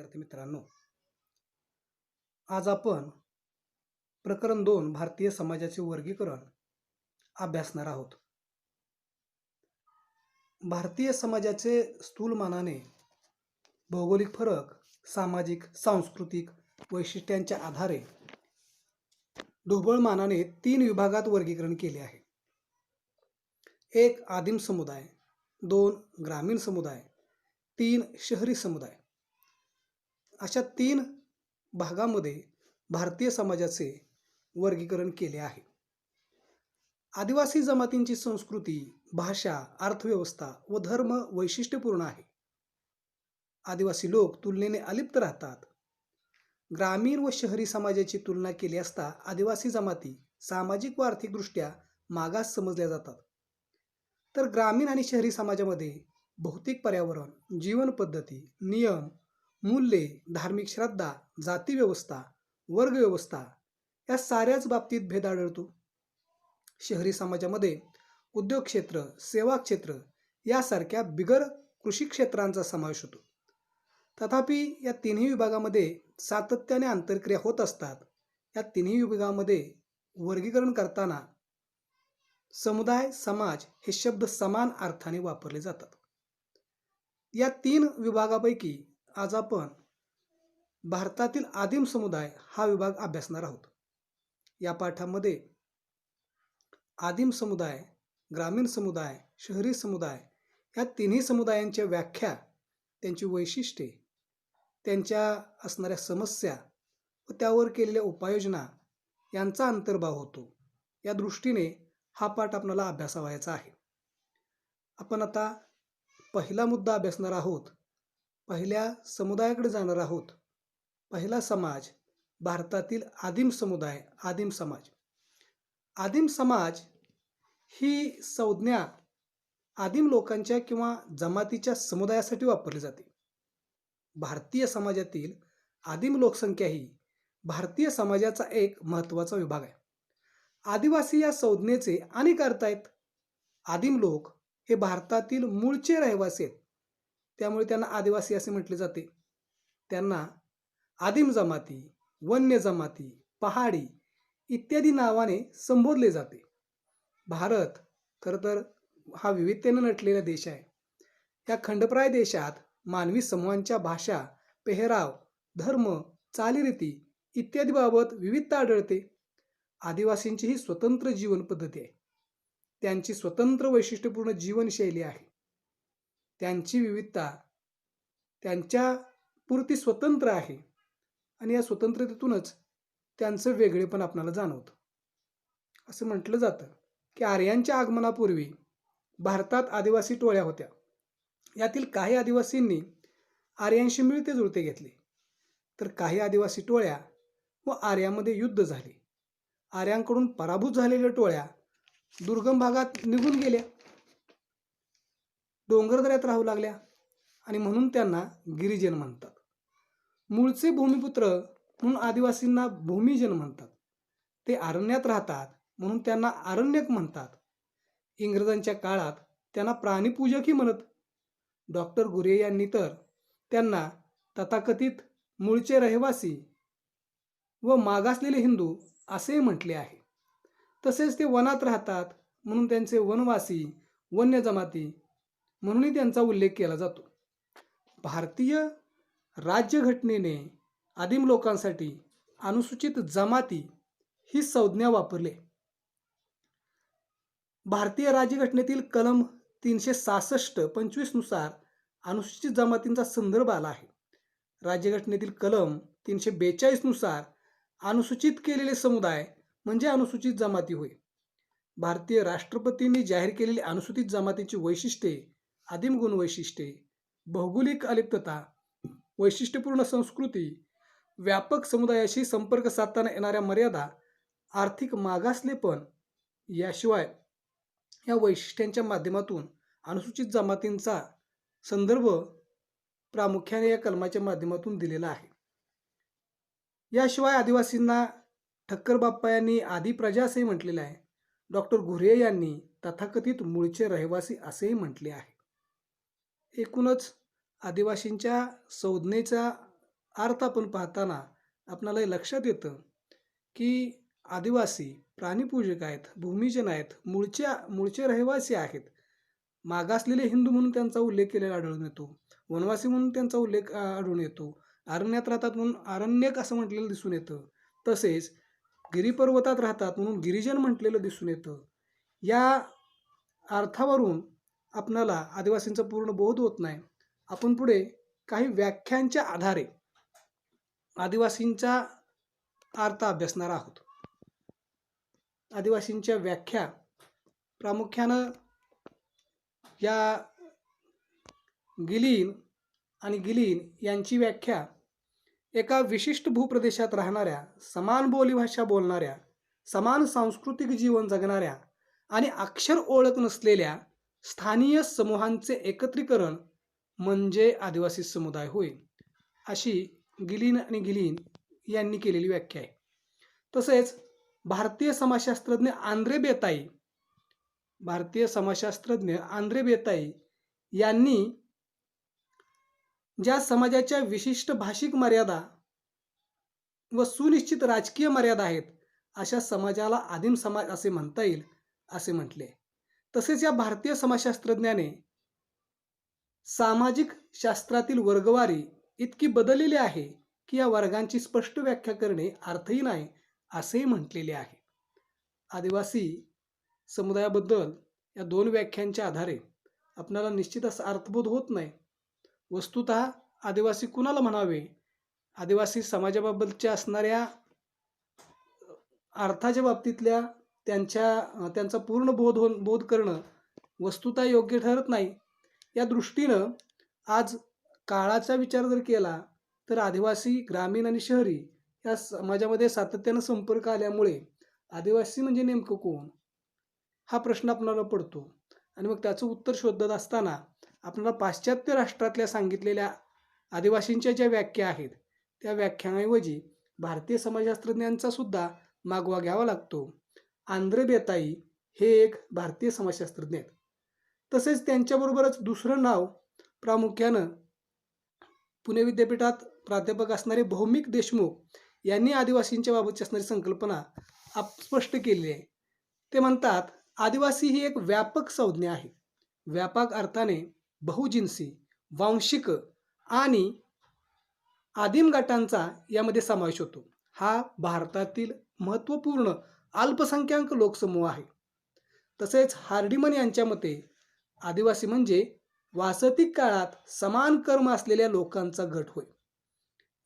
विद्यार्थी मित्रांनो आज आपण प्रकरण दोन भारतीय समाजाचे वर्गीकरण अभ्यासणार आहोत. भारतीय समाजाचे स्थूलमानाने भौगोलिक फरक सामाजिक सांस्कृतिक वैशिष्ट्यांच्या आधारे ढोबळमानाने तीन विभागात वर्गीकरण केले आहे. एक आदिम समुदाय दोन ग्रामीण समुदाय तीन शहरी समुदाय. अशा तीन भागामध्ये भारतीय समाजाचे वर्गीकरण केले आहे. आदिवासी जमातींची संस्कृती भाषा अर्थव्यवस्था व धर्म वैशिष्ट्यपूर्ण आहे. आदिवासी लोक तुलनेने अलिप्त राहतात. ग्रामीण व शहरी समाजाची तुलना केली असता आदिवासी जमाती सामाजिक व आर्थिकदृष्ट्या मागास समजल्या जातात. तर ग्रामीण आणि शहरी समाजामध्ये भौतिक पर्यावरण जीवनपद्धती नियम मूल्ये धार्मिक श्रद्धा जातीव्यवस्था वर्गव्यवस्था या साऱ्याच बाबतीत भेद आढळतो. शहरी समाजामध्ये उद्योग क्षेत्र सेवा क्षेत्र यासारख्या बिगर कृषी क्षेत्रांचा समावेश होतो. तथापि या तिन्ही विभागामध्ये सातत्याने आंतरक्रिया होत असतात. या तिन्ही विभागामध्ये वर्गीकरण करताना समुदाय समाज हे शब्द समान अर्थाने वापरले जातात. या तीन विभागापैकी आज आपण भारतातील आदिम समुदाय हा विभाग अभ्यासणार आहोत. या पाठामध्ये आदिम समुदाय ग्रामीण समुदाय शहरी समुदाय या तिन्ही समुदायांच्या व्याख्या त्यांची वैशिष्ट्ये त्यांच्या असणाऱ्या समस्या व त्यावर केलेल्या उपाययोजना यांचा अंतर्भाव होतो. या दृष्टीने हा पाठ आपल्याला अभ्यासावायचा आहे. आपण आता पहिला मुद्दा अभ्यासणार आहोत पहिल्या समुदायाकडे जाणार आहोत. पहिला समाज भारतातील आदिम समुदाय आदिम समाज. आदिम समाज ही संज्ञा आदिम लोकांच्या किंवा जमातीच्या समुदायासाठी वापरली जाते. भारतीय समाजातील आदिम लोकसंख्या ही भारतीय समाजाचा एक महत्त्वाचा विभाग आहे. आदिवासी या संज्ञेचे अनेक अर्थ आहेत. आदिम लोक हे भारतातील मूळचे रहिवासी आहेत. त्यामुळे त्यांना आदिवासी असे म्हटले जाते. त्यांना आदिम जमाती वन्य जमाती पहाडी इत्यादी नावाने संबोधले जाते. भारत खरं तर हा विविधतेने नटलेला देश आहे. या खंडप्राय देशात मानवी समूहांच्या भाषा पेहराव धर्म चालीरीती इत्यादी बाबत विविधता आढळते. आदिवासींची ही स्वतंत्र जीवन पद्धती आहे. त्यांची स्वतंत्र वैशिष्ट्यपूर्ण जीवनशैली आहे. त्यांची विविधता त्यांच्या पुरती स्वतंत्र आहे. आणि या स्वतंत्रतेतूनच त्यांचं वेगळेपण आपणाला जाणवतं. असं म्हटलं जातं की आर्यांच्या आगमनापूर्वी भारतात आदिवासी टोळ्या होत्या. यातील काही आदिवासींनी आर्यांशी मिळते जुळते घेतले. तर काही आदिवासी टोळ्या व आर्यामध्ये युद्ध झाले. आर्यांकडून पराभूत झालेल्या टोळ्या दुर्गम भागात निघून गेल्या. डोंगरदऱ्यात राहू लागल्या आणि म्हणून त्यांना गिरिजन म्हणतात. मूळचे भूमिपुत्र म्हणून आदिवासींना भूमिजन म्हणतात. ते अरण्यात राहतात म्हणून त्यांना आरण्यक म्हणतात. इंग्रजांच्या काळात त्यांना प्राणीपूजकही म्हणत. डॉक्टर गुरे यांनी तर त्यांना तथाकथित मूळचे रहिवासी व मागासलेले हिंदू असेही म्हटले आहे. तसेच ते वनात राहतात म्हणून त्यांचे वनवासी वन्य जमाती म्हणूनही त्यांचा उल्लेख केला जातो. भारतीय राज्यघटनेने आदिम लोकांसाठी अनुसूचित जमाती ही संज्ञा वापरली. भारतीय राज्यघटनेतील कलम तीनशे सहासष्ट पंचवीसनुसार अनुसूचित जमातींचा संदर्भ आला आहे. राज्यघटनेतील कलम तीनशे बेचाळीसनुसार अनुसूचित केलेले समुदाय म्हणजे अनुसूचित जमाती होय. भारतीय राष्ट्रपतींनी जाहीर केलेली अनुसूचित जमातीची वैशिष्ट्ये आदिम गुण वैशिष्ट्ये भौगोलिक अलिप्तता वैशिष्ट्यपूर्ण संस्कृती व्यापक समुदायाशी संपर्क साधताना येणाऱ्या मर्यादा आर्थिक मागासलेपण याशिवाय या वैशिष्ट्यांच्या माध्यमातून अनुसूचित जमातींचा संदर्भ प्रामुख्याने या कलमाच्या माध्यमातून दिलेला आहे. याशिवाय आदिवासींना ठक्कर बाप्पा यांनी आदी प्रजा असेही म्हटलेलं आहे. डॉक्टर घुरे यांनी तथाकथित मूळचे रहिवासी असेही म्हटले आहे. एकूणच आदिवासींच्या संज्ञेचा अर्थ आपण पाहताना आपणाला हे लक्षात येतं की आदिवासी प्राणीपूजक आहेत भूमिजन आहेत मूळच्या मूळचे रहिवासी आहेत. मागासलेले हिंदू म्हणून त्यांचा उल्लेख केलेला आढळून येतो. वनवासी म्हणून त्यांचा उल्लेख आढळून येतो. अरण्यात राहतात म्हणून अरण्यक असं म्हटलेलं दिसून येतं. तसेच गिरीपर्वतात राहतात म्हणून गिरिजन म्हटलेलं दिसून येतं. या अर्थावरून आपणाला आदिवासींचा पूर्ण बोध होत नाही. आपण पुढे काही व्याख्यांच्या आधारे आदिवासींचा अर्थ अभ्यासणार आहोत. आदिवासींच्या व्याख्या प्रामुख्यानं या गिलीन आणि गिलीन यांची व्याख्या एका विशिष्ट भूप्रदेशात राहणाऱ्या समान बोलीभाषा बोलणाऱ्या समान सांस्कृतिक जीवन जगणाऱ्या आणि अक्षर ओळख नसलेल्या स्थानीय समूहांचे एकत्रीकरण म्हणजे आदिवासी समुदाय होय अशी गिलीन आणि गिलीन यांनी केलेली व्याख्या आहे. तसेच भारतीय समाजशास्त्रज्ञ आंद्रे बेताई भारतीय समाजशास्त्रज्ञ आंद्रे बेताई यांनी ज्या समाजाच्या विशिष्ट भाषिक मर्यादा व सुनिश्चित राजकीय मर्यादा आहेत अशा समाजाला आदिम समाज असे म्हणता येईल असे म्हटले तसेच या भारतीय समाजशास्त्रज्ञाने सामाजिक शास्त्रातील वर्गवारी इतकी बदललेली आहे की या वर्गांची स्पष्ट व्याख्या करणे अर्थही नाही असेही म्हटलेले आहे. आदिवासी समुदायाबद्दल या दोन व्याख्यांच्या आधारे आपल्याला निश्चित असा अर्थबोध होत नाही. वस्तुत आदिवासी कुणाला म्हणावे? आदिवासी समाजाबाबतच्या असणाऱ्या अर्थाच्या बाबतीतल्या त्यांच्या त्यांचा पूर्ण बोध होऊन बोध करणं वस्तुता योग्य ठरत नाही. या दृष्टीनं आज काळाचा विचार जर केला तर आदिवासी ग्रामीण आणि शहरी या समाजामध्ये सातत्यानं संपर्क आल्यामुळे आदिवासी म्हणजे नेमकं कोण? हा प्रश्न आपणाला पडतो. आणि मग त्याचं उत्तर शोधत असताना आपल्याला पाश्चात्य राष्ट्रातल्या सांगितलेल्या आदिवासींच्या ज्या व्याख्या आहेत त्या व्याख्याऐवजी भारतीय समाजशास्त्रज्ञांचा सुद्धा मागोवा घ्यावा लागतो. आंध्र बेताई हे एक भारतीय समाजशास्त्रज्ञ आहेत. तसेच त्यांच्याबरोबरच दुसरं नाव प्रामुख्यानं पुणे विद्यापीठात प्राध्यापक असणारे भौमिक देशमुख यांनी आदिवासींच्या बाबतची असणारी संकल्पना आप स्पष्ट केलेली आहे. ते म्हणतात आदिवासी ही एक व्यापक संज्ञा आहे. व्यापक अर्थाने बहुजिन्सी वांशिक आणि आदिम गटांचा यामध्ये समावेश होतो. हा भारतातील महत्त्वपूर्ण अल्पसंख्याक लोकसमूह आहे. तसेच हार्डिमन यांच्या मते आदिवासी म्हणजे वासतिक काळात समान कर्म असलेल्या लोकांचा गट होय.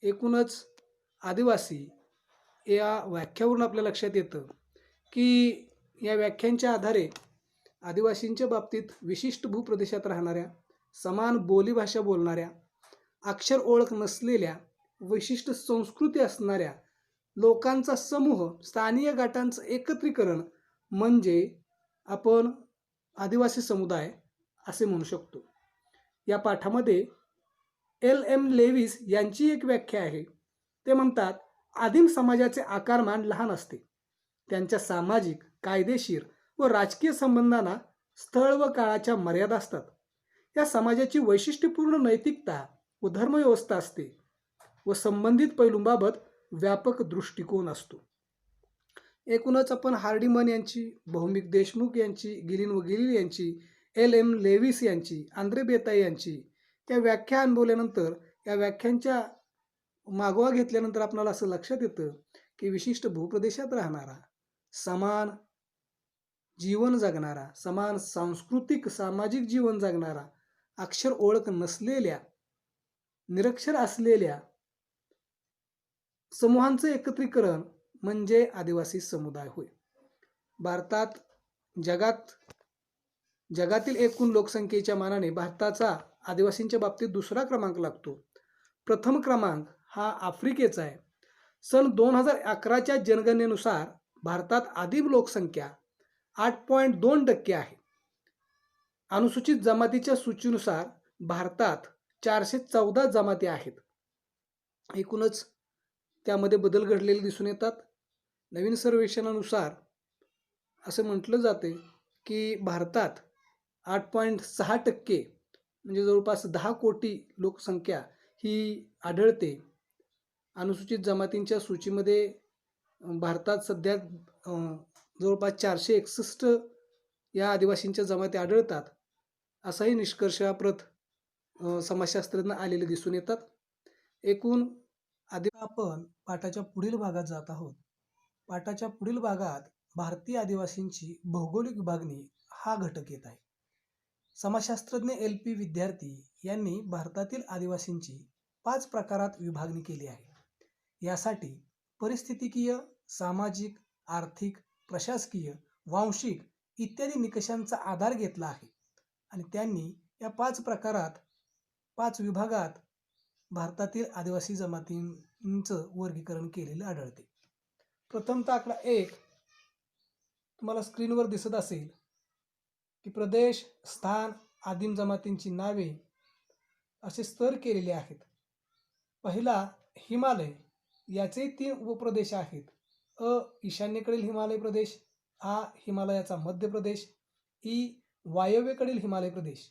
एकूणच आदिवासी या व्याख्यावरून आपल्या लक्षात येतं की या व्याख्यांच्या आधारे आदिवासींच्या बाबतीत विशिष्ट भूप्रदेशात राहणाऱ्या समान बोलीभाषा बोलणाऱ्या अक्षर ओळख नसलेल्या विशिष्ट संस्कृती असणाऱ्या लोकांचा समूह स्थानीय गटांचं एकत्रीकरण म्हणजे आपण आदिवासी समुदाय असे म्हणू शकतो. या पाठामध्ये एल एम लेविस यांची एक व्याख्या आहे. ते म्हणतात आदिम समाजाचे आकारमान लहान असते. त्यांच्या सामाजिक कायदेशीर व राजकीय संबंधांना स्थळ व काळाच्या मर्यादा असतात. या समाजाची वैशिष्ट्यपूर्ण नैतिकता व धर्मव्यवस्था असते व संबंधित पैलूंबाबत व्यापक दृष्टिकोन असतो. एकूणच आपण हार्डिमन यांची भौमिक देशमुख यांची गिलिन व गिलील यांची एल एम लेविस यांची आंद्रे बेताई यांची त्या व्याख्या अनुभवल्यानंतर या व्याख्यांच्या मागोवा घेतल्यानंतर आपल्याला असं लक्षात येतं की विशिष्ट भूप्रदेशात राहणारा समान जीवन जगणारा समान सांस्कृतिक सामाजिक जीवन जगणारा अक्षर ओळख नसलेल्या निरक्षर असलेल्या समूहांचं एकत्रीकरण म्हणजे आदिवासी समुदाय होय. भारतात जगात जगातील एकूण लोकसंख्येच्या मानाने भारताचा आदिवासींच्या बाबतीत दुसरा क्रमांक लागतो. प्रथम क्रमांक हा आफ्रिकेचा आहे. सन दोन हजार अकराच्या जनगणनेनुसार भारतात आदिम लोकसंख्या आठ पॉईंट दोन टक्के आहे. अनुसूचित जमातीच्या सूचीनुसार भारतात चारशे चौदा जमाती आहेत. एकूणच त्यामध्ये बदल घडलेले दिसून येतात. नवीन सर्वेक्षणानुसार असं म्हटलं जाते की भारतात आठ पॉईंट सहा टक्के म्हणजे जवळपास दहा कोटी लोकसंख्या ही आढळते. अनुसूचित जमातींच्या सूचीमध्ये भारतात सध्या जवळपास चारशे एकसष्ट या आदिवासींच्या जमाती आढळतात. असाही निष्कर्षाप्रत समाजशास्त्रज्ञ आलेले दिसून येतात. एकूण आधी आपण पाठाच्या पुढील भागात जात आहोत. पाठाच्या पुढील भागात भारतीय आदिवासींची भौगोलिक विभागणी हा घटक येत आहे. समाजशास्त्रज्ञ एल पी विद्यार्थी यांनी भारतातील आदिवासींची पाच प्रकारात विभागणी केली आहे. यासाठी परिस्थितिकीय सामाजिक आर्थिक प्रशासकीय वांशिक इत्यादी निकषांचा आधार घेतला आहे. आणि त्यांनी या पाच प्रकारात पाच विभागात भारतातील आदिवासी जमातींचं वर्गीकरण केलेलं आढळते. प्रथमतः आकडा एक तुम्हाला स्क्रीनवर दिसत असेल की प्रदेश स्थान आदिम जमातींची नावे असे स्तर केलेले आहेत. पहिला हिमालय याचे तीन उपप्रदेश आहेत. अ ईशान्येकडील हिमालय प्रदेश आ हिमालयाचा मध्य प्रदेश ई वायव्येकडील हिमालय प्रदेश.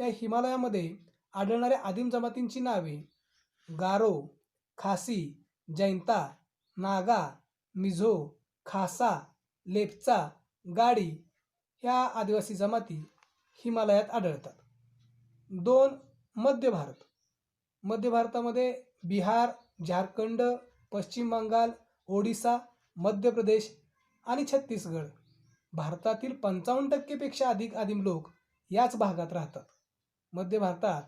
या हिमालयामध्ये आढळणाऱ्या आदिम जमातींची नावे. गारो खासी जैंता नागा मिझो खासा लेपचा गाडी ह्या आदिवासी जमाती हिमालयात आढळतात. दोन मध्य भारत. मध्य भारतामध्ये बिहार झारखंड पश्चिम बंगाल ओडिसा मध्य प्रदेश आणि छत्तीसगड भारतातील पंचावन्न टक्केपेक्षा अधिक आदिम लोक याच भागात राहतात. मध्य भारतात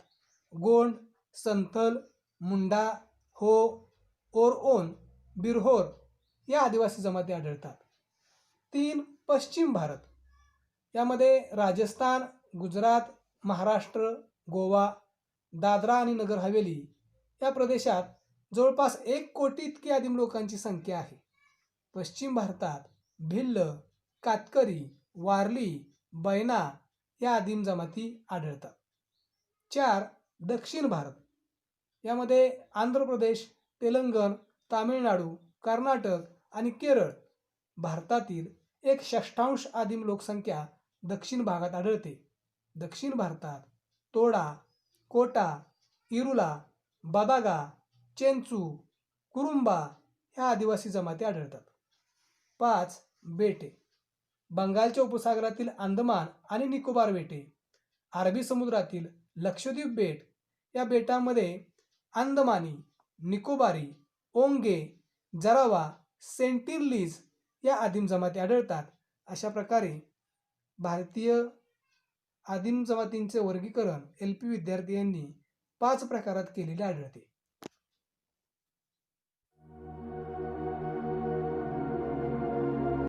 गोंड संथल मुंडा हो ओरओन बिरहोर या आदिवासी जमाती आढळतात. तीन पश्चिम भारत. यामध्ये राजस्थान गुजरात महाराष्ट्र गोवा दादरा आणि नगर हवेली या प्रदेशात जवळपास एक कोटी इतकी आदिम लोकांची संख्या आहे. पश्चिम भारतात भिल्ल कातकरी वारली बैना या आदिम जमाती आढळतात. चार दक्षिण भारत. यामध्ये आंध्र प्रदेश तेलंगण तामिळनाडू कर्नाटक आणि केरळ भारतातील एक षष्ठांश आदिम लोकसंख्या दक्षिण भागात आढळते. दक्षिण भारतात तोडा कोटा इरुला बदागा चेंचू कुरुंबा ह्या आदिवासी जमाती आढळतात. पाच बेटे. बंगालच्या उपसागरातील अंदमान आणि निकोबार बेटे. अरबी समुद्रातील लक्षद्वीप बेट या बेटामध्ये अंदमानी निकोबारी ओंगे जरावा सेंटिरलीज या आदिम जमाती आढळतात. अशा प्रकारे भारतीय आदिम जमातींचे वर्गीकरण एल पी विद्यार्थी यांनी पाच प्रकारात केलेले आढळते.